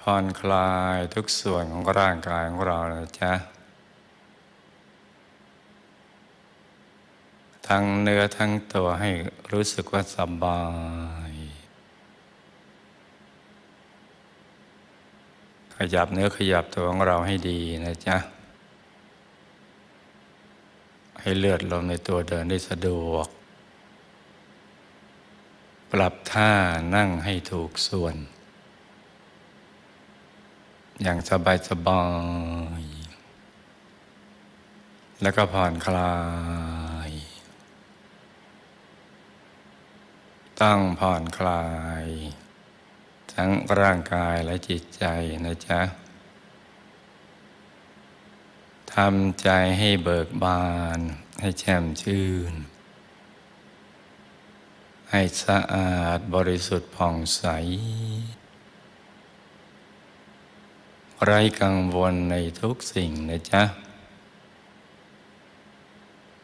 ผ่อนคลายทุกส่วนของร่างกายของเรานะจ๊ะ ทั้งเนื้อทั้งตัวให้รู้สึกว่าสบาย ขยับเนื้อขยับตัวของเราให้ดีนะจ๊ะ ให้เลือดลมในตัวเดินได้สะดวก ปรับท่านั่งให้ถูกส่วน อย่างสบายสบาย แล้วก็ผ่อนคลาย ตั้งผ่อนคลาย ทั้งร่างกายและจิตใจนะจ๊ะทำใจให้เบิกบาน ให้แช่มชื่น ให้สะอาดบริสุทธิ์ผ่องใส ไร้กังวลในทุกสิ่งนะจ๊ะ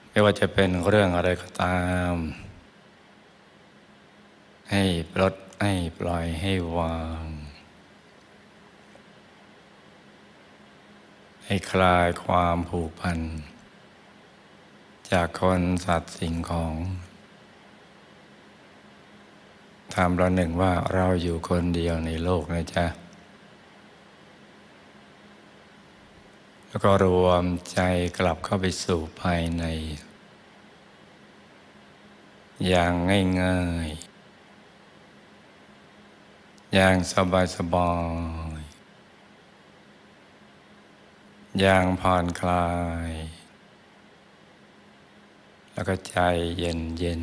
ไม่ว่าจะเป็นเรื่องอะไรก็ตาม ให้ปลดให้ปล่อยให้วาง ให้คลายความผูกพัน จากคนสัตว์สิ่งของทำประหนึ่งว่าเราอยู่คนเดียวในโลกนะจ๊ะ แล้วก็รวมใจกลับเข้าไปสู่ภายใน อย่างง่ายๆ อย่างสบายสบายๆอย่างผ่อนคลาย แล้วก็ใจเย็นเย็น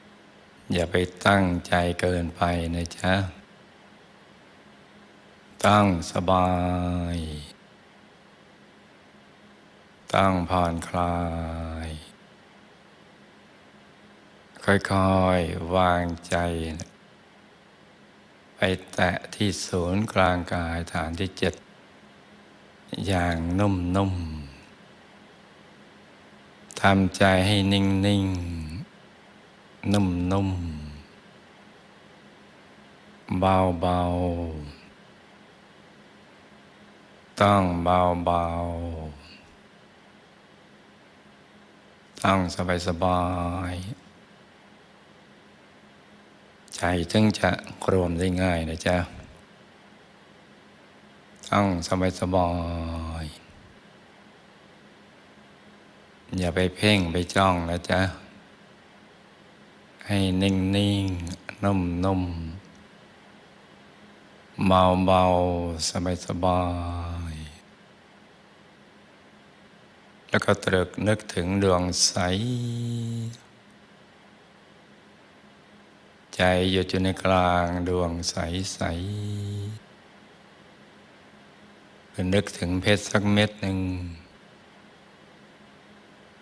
ๆอย่าไปตั้งใจเกินไปนะจ๊ะ ตั้งสบาย ตั้งผ่อนคลาย ค่อยๆ วางใจ ไปแตะที่ศูนย์กลางกายฐานที่เจ็ด อย่างนุ่มๆ ทำใจให้นิ่งๆ นุ่มๆ เบาๆ ต้องเบาๆตั้งสบายๆใจถึงจะรวมได้ง่ายนะจ๊ะ ตั้งสบายสบายๆอย่าไปเพ่งไปจ้องนะจ๊ะ ให้นิ่งนิ่งนุ่มนุ่มเบาเบาสบายสบายๆ แล้วก็ตรึกนึกถึงดวงใส ใจหยุดอยู่ในกลางดวงใสใสคือนึกถึงเพชรสักเม็ดหนึ่ง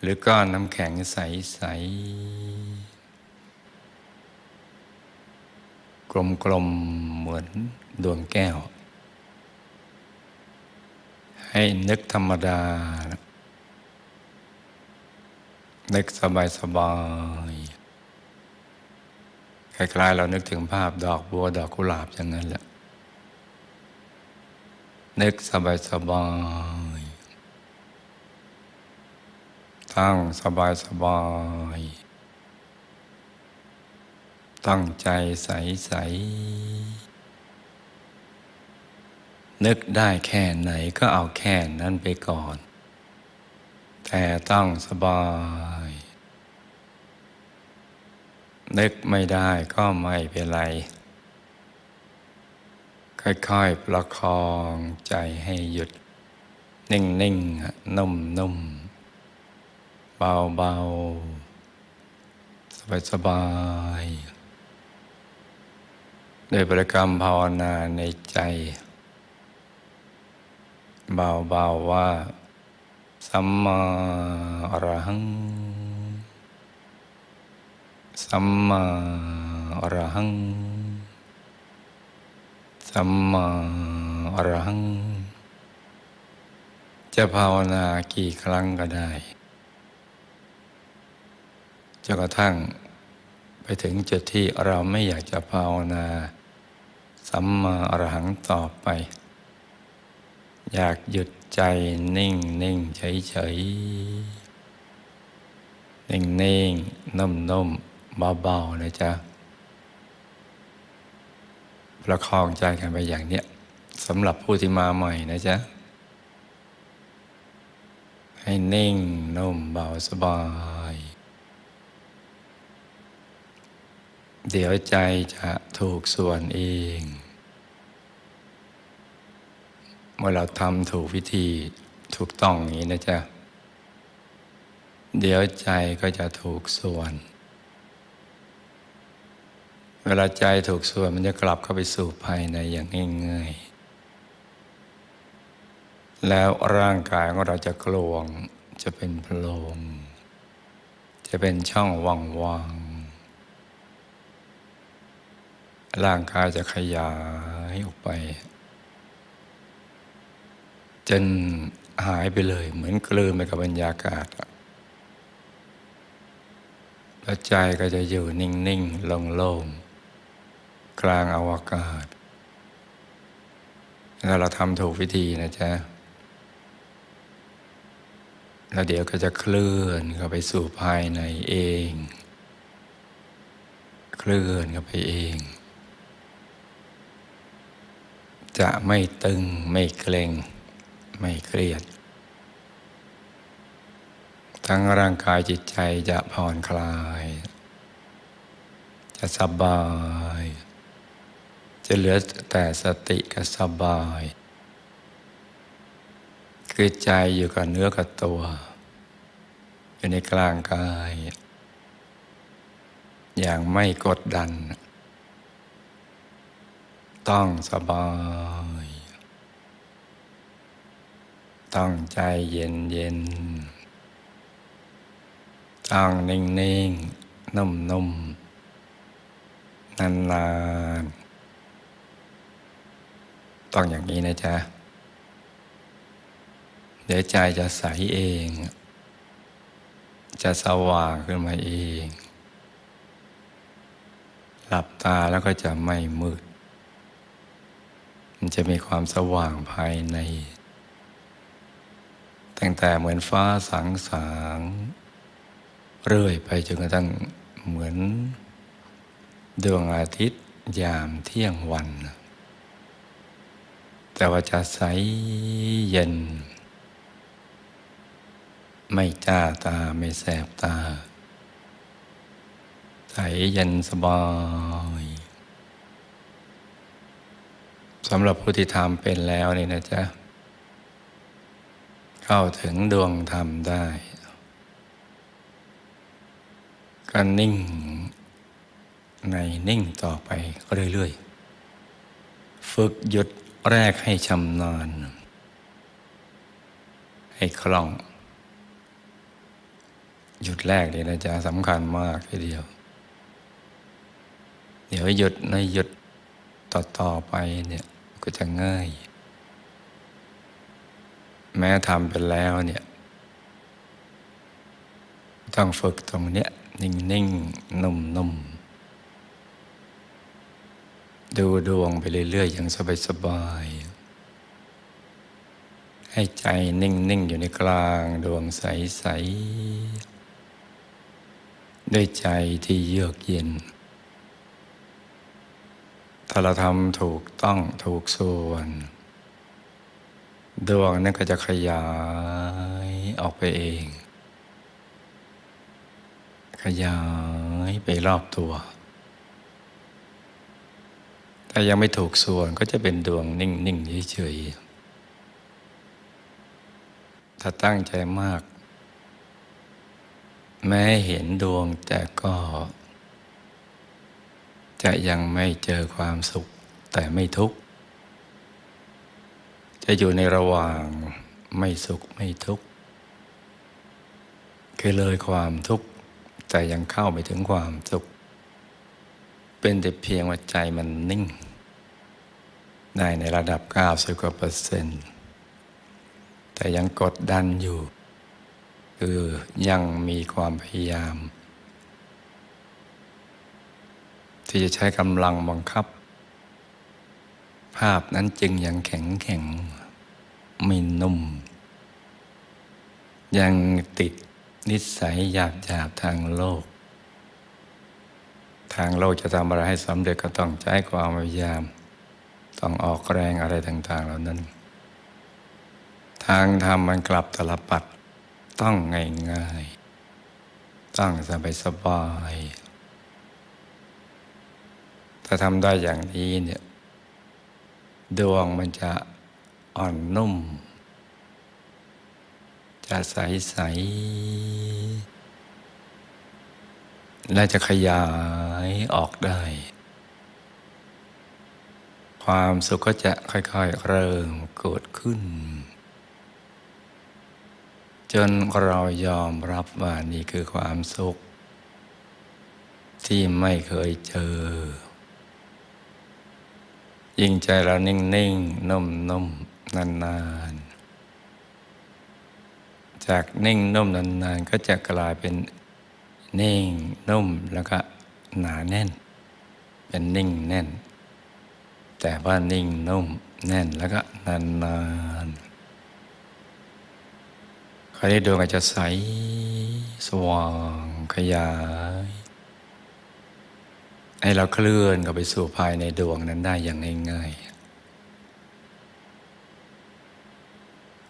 หรือก้อนน้ำแข็งใสใสกลมกลมเหมือนดวงแก้ว ให้นึกธรรมดานึ นึกสบายสบายคล้ายๆเรานึกถึงภาพดอกบัวดอกกุหลาบอย่างนั้นแหละ นึกสบายสบายตั้งสบายสบายตั้งใจใสใสนึกได้แค่ไหนก็เอาแค่นั้นไปก่อน แต่ต้องสบายนึกไม่ได้ก็ไม่เป็นไร ค่อยๆ ประคองใจให้หยุด นิ่งๆนุ่มๆเบาๆสบายๆโดยบริกรรมภาวนาในใจ เบาๆว่า สัมมาอรหัง สัมมาอรหัง สัมมาอรหัง จะภาวนากี่ครั้งก็ได้จนกระทั่งไปถึงจุดที่เราไม่อยากจะภาวนา สัมมาอรหังต่อไป อยากหยุด ใจนิ่งนิ่งเฉยเฉยนิ่งนิ่งนุ่มนุ่มเบาๆนะจ๊ะ ประคองใจกันไปอย่างเนี้ยสำหรับผู้ที่มาใหม่นะจ๊ะ ให้นิ่งนุ่มเบาสบาย เดี๋ยวใจจะถูกส่วนเอง เมื่อเราทำถูกวิธีถูกต้องอย่างนี้นะจ๊ะ เดี๋ยวใจก็จะถูกส่วน เวลาใจถูกส่วนมันจะกลับเข้าไปสู่ภายในอย่างง่ายๆ แล้วร่างกายของเราจะกลวง จะเป็นโพรง จะเป็นช่องว่างๆ ร่างกายจะขยายออกไป จนหายไปเลย เหมือนกลืนไปกับบรรยากาศแล้วใจก็จะอยู่นิ่งๆโล่งๆกลางอวกาศถ้าเราทำถูกวิธีนะจ๊ะแล้วเดี๋ยวก็จะเคลื่อนเข้าไปสู่ภายในเอง เคลื่อนเข้าไปเอง จะไม่ตึงไม่เกร็ง ไม่เครียด ทั้งร่างกายจิตใจจะผ่อนคลาย จะสบาย จะเหลือแต่สติกับสบาย คือใจอยู่กับเนื้อกับตัว อยู่ในกลางกาย อย่างไม่กดดันต้องสบาย ต้องใจเย็นเย็นต้องนิ่งนิ่งนุ่มนุ่มนานนานๆต้องอย่างนี้นะจ๊ะ เดี๋ยวใจจะใสเอง จะสว่างขึ้นมาเอง หลับตาแล้วก็จะไม่มืด มันจะมีความสว่างภายใน ตั้งแต่เหมือนฟ้าสางสาง เรื่อยไปจนกระทั่งเหมือนดวงอาทิตย์ยามเที่ยงวัน แต่ว่าจะใสเย็น ไม่จ้าตาไม่แสบตา ใสเย็นสบายสำหรับผู้ที่ทำเป็นแล้วนี่นะจ๊ะ เข้าถึงดวงธรรมได้ก็นิ่งในนิ่งต่อไปเรื่อยๆ ฝึกหยุดแรกให้ชำนาญ ให้คล่อง หยุดแรกเลยนะจ๊ะสำคัญมากทีเดียว เดี๋ยวหยุดในหยุดต่อ ๆ ไปเนี่ยก็จะง่าย แม้ทำไปแล้วเนี่ยต้องฝึกตรงเนี้ยนิ่งนิ่งนุ่มนุ่มดูดวงไปเรื่อยๆอย่างสบายๆ ให้ใจนิ่งนิ่งอยู่ในกลางดวงใสๆ ด้วยใจที่เยือกเย็น ถ้าเราทำถูกต้องถูกส่วน ดวงนั้นก็จะขยายออกไปเอง ขยายไปรอบตัว ถ้ายังไม่ถูกส่วนก็จะเป็นดวงนิ่งๆเฉยๆถ้าตั้งใจมาก แม้เห็นดวงแต่ก็ จะยังไม่เจอความสุขแต่ไม่ทุกข์ จะอยู่ในระหว่างไม่สุขไม่ทุกข์คือเลยความทุกข์แต่ยังเข้าไปถึงความสุข เป็นแต่เพียงว่าใจมันนิ่ง ได้ในระดับ 90กว่าเปอร์เซ็นต์แต่ยังกดดันอยู่ คือยังมีความพยายาม ที่จะใช้กำลังบังคับ ภาพนั้นจึงยังแข็งแข็งไม่นุ่ม ยังติดนิสัยหยาบหยาบทางโลก ทางโลกจะทำอะไรให้สำเร็จก็ต้องใช้ความพยายาม ต้องออกแรงอะไรต่าง ๆ เหล่านั้น ทางธรรมมันกลับตลปัดต้องง่ายๆต้องสบายสบายๆถ้าทำได้อย่างนี้เนี่ย ดวงมันจะอ่อนนุ่ม จะใสๆและจะขยายออกได้ ความสุขก็จะค่อยๆ เริ่มเกิดขึ้น จนเรายอมรับว่านี่คือความสุข ที่ไม่เคยเจอ ยิ่งใจเรานิ่งๆนุ่มๆนานๆจากนิ่งนุ่มนานๆ ก็จะกลายเป็นนิ่งนุ่มแล้วก็หนาแน่น เป็นนิ่งแน่น แต่ว่านิ่งนุ่มแน่นแล้วก็นานๆคราวนี้ดวงอาจจะใสสว่างขยาย ให้เราเคลื่อนเข้าไปสู่ภายในดวงนั้นได้อย่างง่ายๆ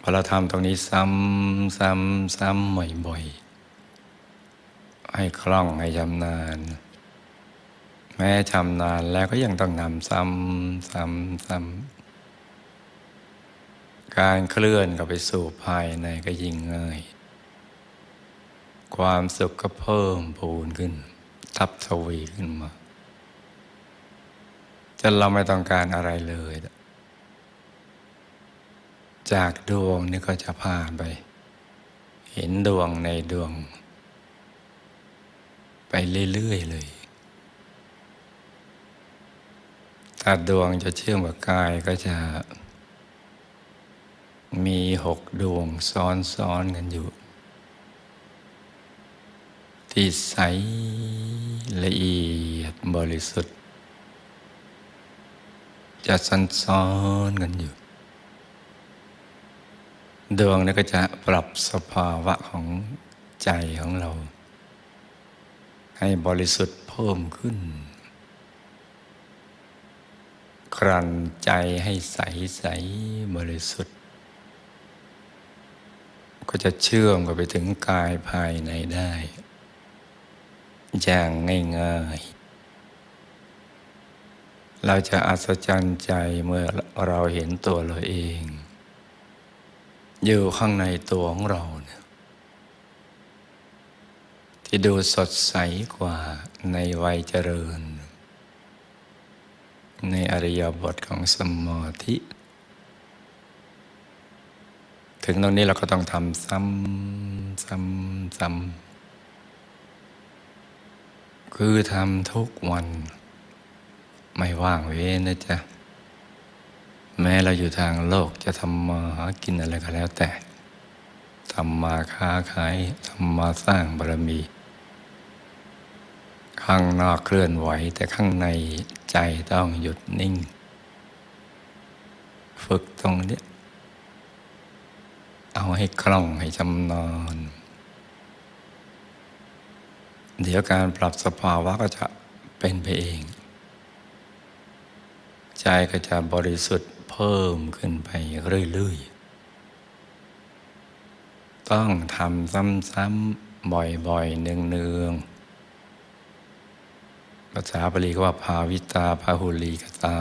พอเราทำตรงนี้ซ้ำซ้ำซ้ำบ่อยๆ ให้คล่องให้ชำนาญ แม้ชำนาญแล้วก็ยังต้องนำซ้ำซ้ำซ้ำการเคลื่อนเข้าไปสู่ภายในก็ยิ่งง่าย ความสุขก็เพิ่มพูนขึ้น ทับทวีขึ้นมา จนเราไม่ต้องการอะไรเลย จากดวงนี่ก็จะผ่านไป เห็นดวงในดวง ไปเรื่อยๆเลยถ้าดวงจะเชื่อมกับกายก็จะ มีหกดวงซ้อนๆกันอยู่ ที่ใสละเอียดบริสุทธิ์ จะซ้อนซ้อนกันอยู่ ดวงนี้ก็จะปรับสภาวะของใจของเรา ให้บริสุทธิ์เพิ่มขึ้น ครันใจให้ใสใสบริสุทธิ์ ก็จะเชื่อมกันไปถึงกายภายในได้ อย่างง่ายๆ เราจะอัศจรรย์ใจเมื่อเราเห็นตัวเราเอง อยู่ข้างในตัวของเราเนี่ยที่ดูสดใสกว่าในวัยเจริญ ในอริยบทของสมาธิ ถึงตรงนี้เราก็ต้องทำซ้ำซ้ำซ้ำคือทำทุกวัน ไม่ว่างเว้นนะจ๊ะ แม้เราอยู่ทางโลกจะทำมาหากินอะไรก็แล้วแต่ทำมาค้าขายทำมาสร้างบารมี ข้างนอกเคลื่อนไหวแต่ข้างในใจต้องหยุดนิ่ง ฝึกตรงนี้ เอาให้คล่องให้จำนอน เดี๋ยวการปรับสภาวะก็จะเป็นไปเอง ใจก็จะบริสุทธิ์เพิ่มขึ้นไปเรื่อยๆ ต้องทำซ้ำๆ บ่อยๆ เนืองๆ ภาษาบาลีก็ว่าภาวิตาพาหุลีกตา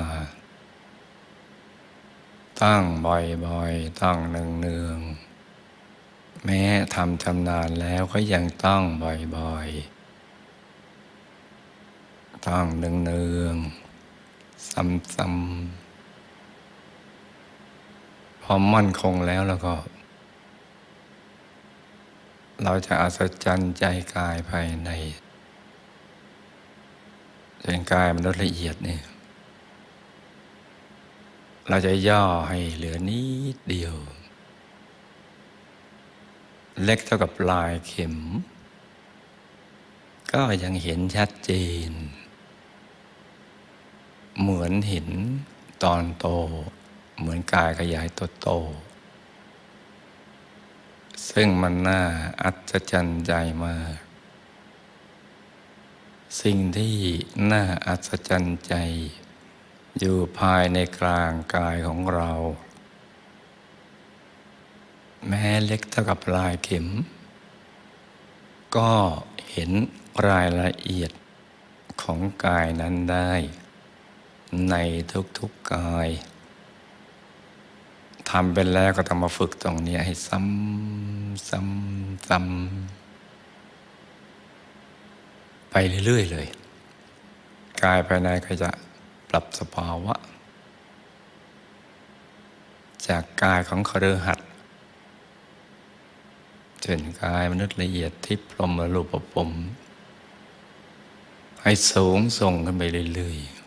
ตั้งบ่อยๆต้องเนืองๆ แม้ทำชำนาญแล้วก็ยังต้องบ่อยๆต้องเนืองๆ ซ้ำๆพอมั่นคงแล้วแล้วก็ เราจะอัศจรรย์ใจกายภายในเป็นกายมันละเอียดเนี่ยเราจะย่อให้เหลือนิดเดียว เล็กเท่ากับปลายเข็ม ก็ยังเห็นชัดเจน เหมือนห็นตอนโต เหมือนกายขยายตัวโต ซึ่งมันน่าอัศจรรย์ใจมาก สิ่งที่น่าอัศจรรย์ใจ อยู่ภายในกลางกายของเรา แม้เล็กเท่ากับลายเข็ม ก็เห็นรายละเอียดของกายนั้นได้ ในทุกๆกายทำเป็นแล้วก็ต้องมาฝึกตรงนี้ให้ซ้ำซ้ำซ้ำไปเรื่อยๆเลย กายภายในก็จะปรับสภาวะ จากกายของคฤหัสถ์เช่นกายมนุษย์ละเอียดที่พรหมรูปปมให้สูงส่งขึ้นไปเรื่อยๆ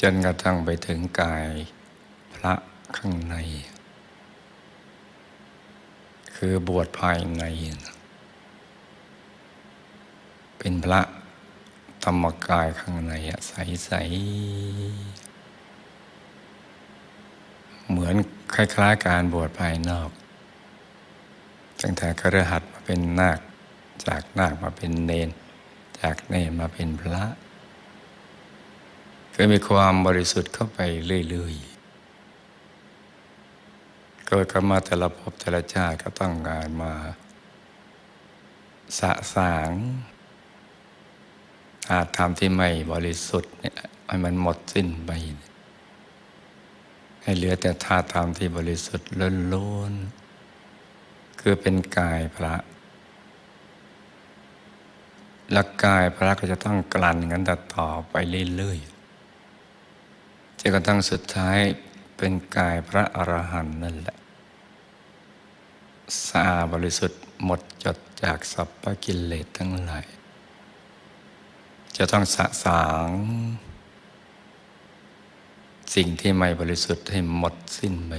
จนกระทั่งไปถึงกาย พระข้างใน คือบวชภายใน เป็นพระธรรมกายข้างในใสๆเหมือนคล้ายๆการบวชภายนอกตั้งแต่คฤหัสถ์มาเป็นนาค จากนาคมาเป็นเนน จากเนนมาเป็นพระ ก็มีความบริสุทธิ์เข้าไปเรื่อยๆเกิดกันมาแต่ละภพแต่ละชาติก็ต้องการมาสะสางอาจทำที่ไม่บริสุทธิ์เนี่ยให้มันหมดสิ้นไป ให้เหลือแต่ธาตุธรรมที่บริสุทธิ์ล้นๆคือเป็นกายพระหลักกายพระก็จะต้องกลั่นกันต่อไปเรื่อยๆ จนกระทั่งสุดท้ายเป็นกายพระอรหันต์นั่นแหละสะอาดบริสุทธิ์หมดจดจากสัพพกิเลสทั้งหลาย จะต้องสะสาง สิ่งที่ไม่บริสุทธิ์ให้หมดสิ้นไป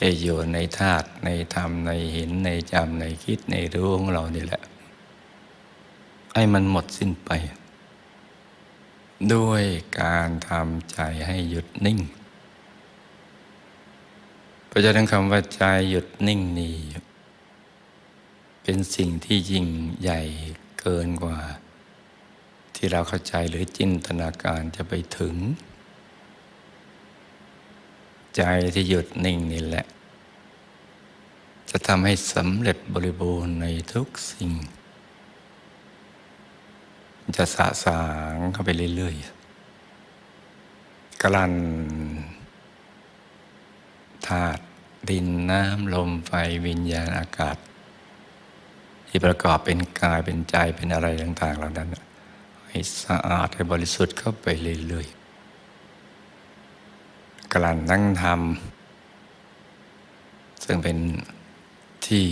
จะอยู่ในธาตุในธรรมในเห็นในจำในคิดในรู้ของเรานี่แหละ ให้มันหมดสิ้นไป ด้วยการทำใจให้หยุดนิ่ง เพราะฉะนั้นคำว่าใจหยุดนิ่งนี่เป็นสิ่งที่ยิ่งใหญ่เกินกว่า ที่เราเข้าใจหรือจินตนาการจะไปถึง ใจที่หยุดนิ่งนี่แหละ จะทำให้สำเร็จบริบูรณ์ในทุกสิ่ง จะสะสางเข้าไปเรื่อยๆกลั่นธาตุดินน้ำลมไฟวิญญาณอากาศ ที่ประกอบเป็นกายเป็นใจเป็นอะไรต่างๆเหล่านั้น ให้สะอาดให้บริสุทธิ์เข้าไปเรื่อยๆกลั่นนั่งทำซึ่งเป็นที่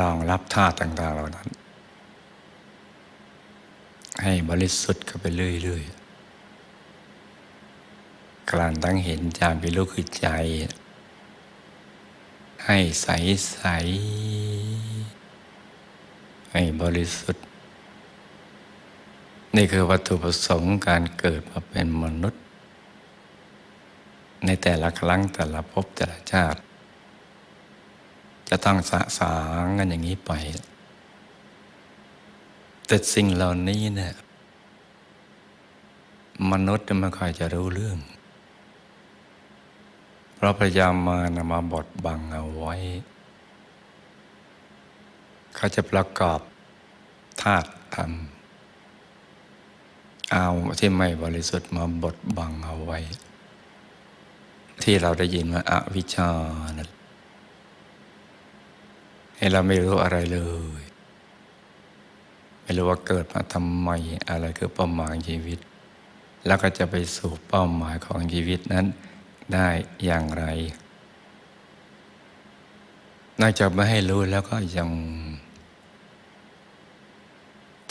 รองรับธาตุต่างๆเหล่านั้น ให้บริสุทธิ์เข้าไปเรื่อยๆกลั่นตั้งเห็นจามเป็นลูกคือใจ ให้ใสใสให้บริสุทธิ์ นี่คือวัตถุประสงค์การเกิดมาเป็นมนุษย์ ในแต่ละครั้งแต่ละภพแต่ละชาติ จะต้องสะสางกันอย่างนี้ไป แต่สิ่งเหล่านี้เนี่ยมนุษย์ไม่ค่อยจะรู้เรื่อง เพราะพยายามมานำมาบดบังเอาไว้ เขาจะประกอบธาตุธรรมเอาที่ไม่บริสุทธิ์มาบดบังเอาไว้ ที่เราได้ยินว่าอาวิชชานะให้เราไม่รู้อะไรเลย ไม่รู้ว่าเกิดมาทำไมอะไรคือเป้าหมายชีวิต แล้วก็จะไปสู่เป้าหมายของชีวิตนั้นได้อย่างไร นอกจากไม่ให้รู้แล้วก็ยัง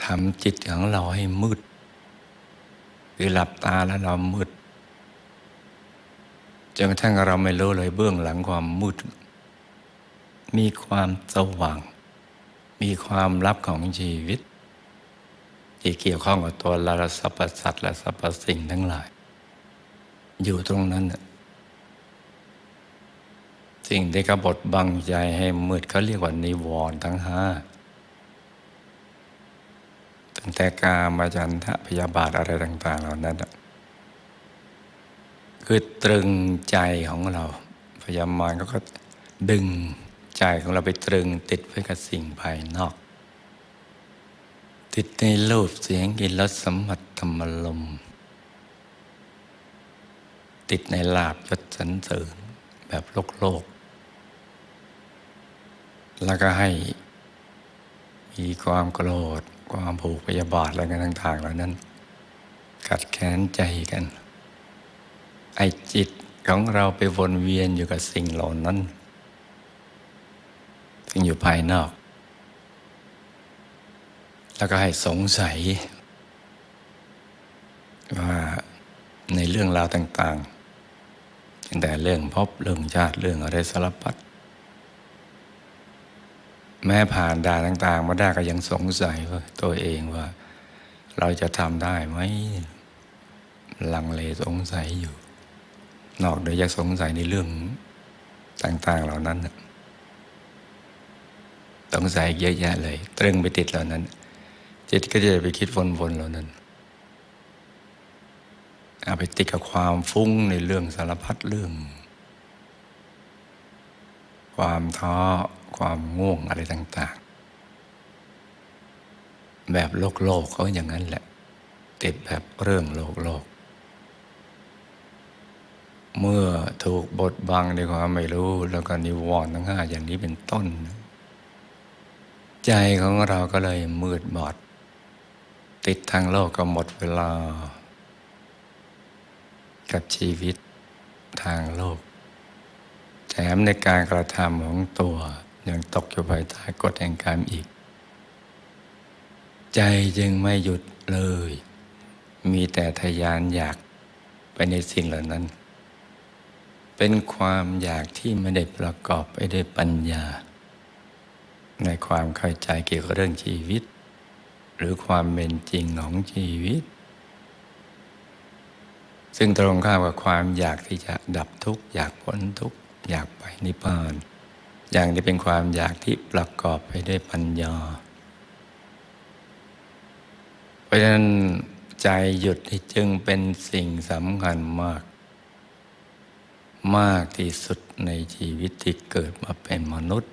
ทำจิตของเราให้มืด คือหลับตาแล้วเรามืดจนกระทั่งเราไม่รู้เลยเบื้องหลังความมืด มีความสว่าง มีความลับของชีวิต ที่เกี่ยวข้องกับตัวเราและสรรพสัตว์และสรรพสิ่งทั้งหลาย อยู่ตรงนั้นสิ่งที่กบฏบังใจให้มืดเขาเรียกว่านิวรณ์ทั้งห้าตั้งแต่กามาจันทะพยาบาทอะไรต่าง ๆ เหล่านั้นคือตรึงใจของเรา พยามารก็ดึงใจของเราไปตรึงติดไว้กับสิ่งภายนอก ติดในรูปเสียงกลิ่นรสสัมผัสธรรมลม ติดในลาบยศสันเสริญแบบโลกโลก แล้วก็ให้มีความโกรธ ความผูกพยาบาทอะไรกันต่างๆเหล่านั้น กัดแค้นใจกัน ไอจิตของเราไปวนเวียนอยู่กับสิ่งเหล่านั้น ซึ่งอยู่ภายนอก แล้วก็ให้สงสัย ว่าในเรื่องราวต่างๆตั้งแต่เรื่องพบเรื่องชาติเรื่องอะไรสารพัดแม้ผ่านด่านต่าง ๆ มาได้ก็ยังสงสัยว่าตัวเองว่า เราจะทำได้ไหมลังเลสงสัยอยู่ นอกโดยจากสงสัยในเรื่องต่าง ๆ เหล่านั้นสงสัยเยอะแยะเลย ตรึงไปติดเหล่านั้น จิตก็จะไปคิดวนๆเหล่านั้นเอาไปติดกับความฟุ้งในเรื่องสารพัดเรื่อง ความท้อความง่วงอะไรต่าง ๆ แบบโลกโลกเขาอย่างนั้นแหละ ติดแบบเรื่องโลกโลก เมื่อถูกบดบังในความไม่รู้ แล้วก็นิวรณ์ทั้งห้าอย่างนี้เป็นต้น ใจของเราก็เลยมืดบอด ติดทางโลกก็หมดเวลา กับชีวิตทางโลก แถมในการกระทำของตัวยังตกอยู่ภายใต้กฎแห่งกรรมอีก ใจจึงไม่หยุดเลย มีแต่ทยานอยากไปในสิ่งเหล่านั้น เป็นความอยากที่ไม่ได้ประกอบไปด้วยปัญญา ในความเข้าใจเกี่ยวกับเรื่องชีวิต หรือความเป็นจริงของชีวิต ซึ่งตรงข้ามกับความอยากที่จะดับทุกข์อยากพ้นทุกข์อยากไปนิพพาน อย่างนี้เป็นความอยากที่ประกอบไปด้วยปัญญาเพราะฉะนั้นใจหยุดนี่จึงเป็นสิ่งสำคัญมาก มากที่สุดในชีวิตที่เกิดมาเป็นมนุษย์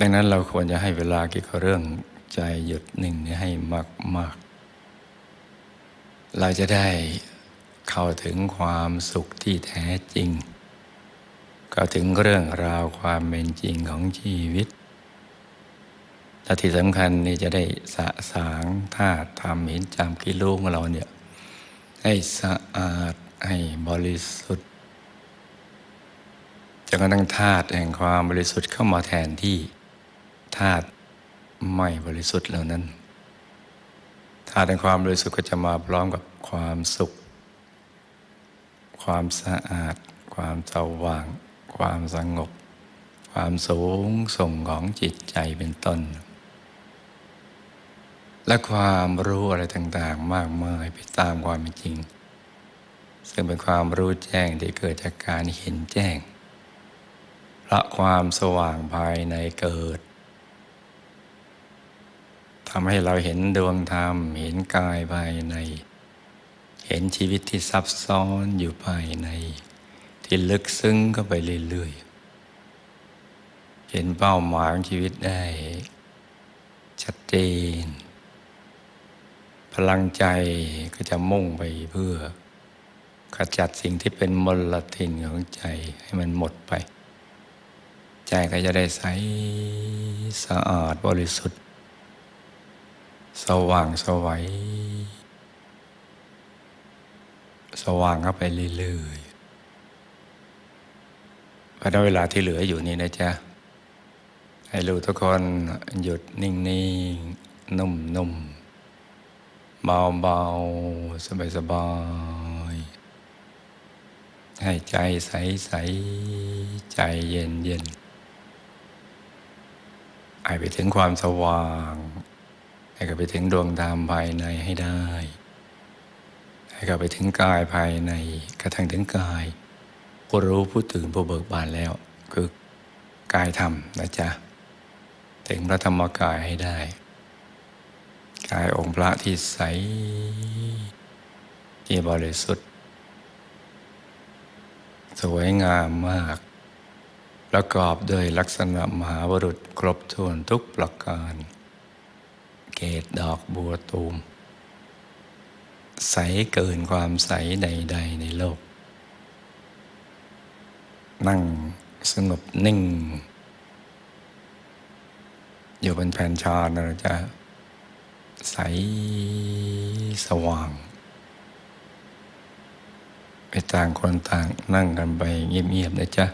ดังนั้นเราควรจะให้เวลาเกี่ยวกับเรื่องใจหยุดนิ่งนี้ให้มาก ๆ เราจะได้เข้าถึงความสุขที่แท้จริง เข้าถึงเรื่องราวความเป็นจริงของชีวิตและที่สำคัญนี่จะได้สะสางธาตุธรรมเห็นจำกิโลของเราเนี่ยให้สะอาดให้บริสุทธิ์จนกระทั่งธาตุแห่งความบริสุทธิ์เข้ามาแทนที่ ธาตุไม่บริสุทธิ์เหล่านั้นธาตุแห่งความบริสุทธิ์ก็จะมาพร้อมกับความสุข ความสะอาด ความสว่าง ความสงบ ความสูงส่งของจิตใจเป็นต้น และความรู้อะไรต่างๆ มากมายไปตามความเป็นจริง ซึ่งเป็นความรู้แจ้งที่เกิดจากการเห็นแจ้งพระความสว่างภายในเกิด ทำให้เราเห็นดวงธรรม เห็นกายภายใน เห็นชีวิตที่ซับซ้อนอยู่ภายใน ที่ลึกซึ้งเข้าไปเรื่อยๆ เห็นเป้าหมายของชีวิตได้ ชัดเจน พลังใจก็จะมุ่งไปเพื่อ ขจัดสิ่งที่เป็นมลทินของใจให้มันหมดไป ใจก็จะได้ใสสะอาดบริสุทธิ์ สว่างสวัยสว่างเข้าไปเรื่อยๆพอได้เวลาที่เหลืออยู่นี่นะจ๊ะ ให้รู้ทุกคนหยุดนิ่งๆ นุ่มๆ เบาๆ สบายๆ ให้ใจใสๆ ใจเย็นๆให้ไปถึงความสว่าง ให้กับไปถึงดวงธรรมภายในให้ได้ ให้กับไปถึงกายภายในกระทั่งถึงกายผู้รู้ผู้ตื่นผู้เบิกบานแล้ว คือกายธรรมนะจ๊ะถึงพระธรรมกายให้ได้ กายองค์พระที่ใสที่บริสุทธิ์สวยงามมาก ประกอบด้วยลักษณะมหาบุรุษครบถ้วนทุกประการ เกตดอกบัวตูม ใสเกินความใสใด ๆ ในโลก นั่งสงบนิ่ง อยู่บนแผ่นชานะจะใสสว่างไปต่างคนต่างนั่งกันไปเงียบๆนะจ๊ะ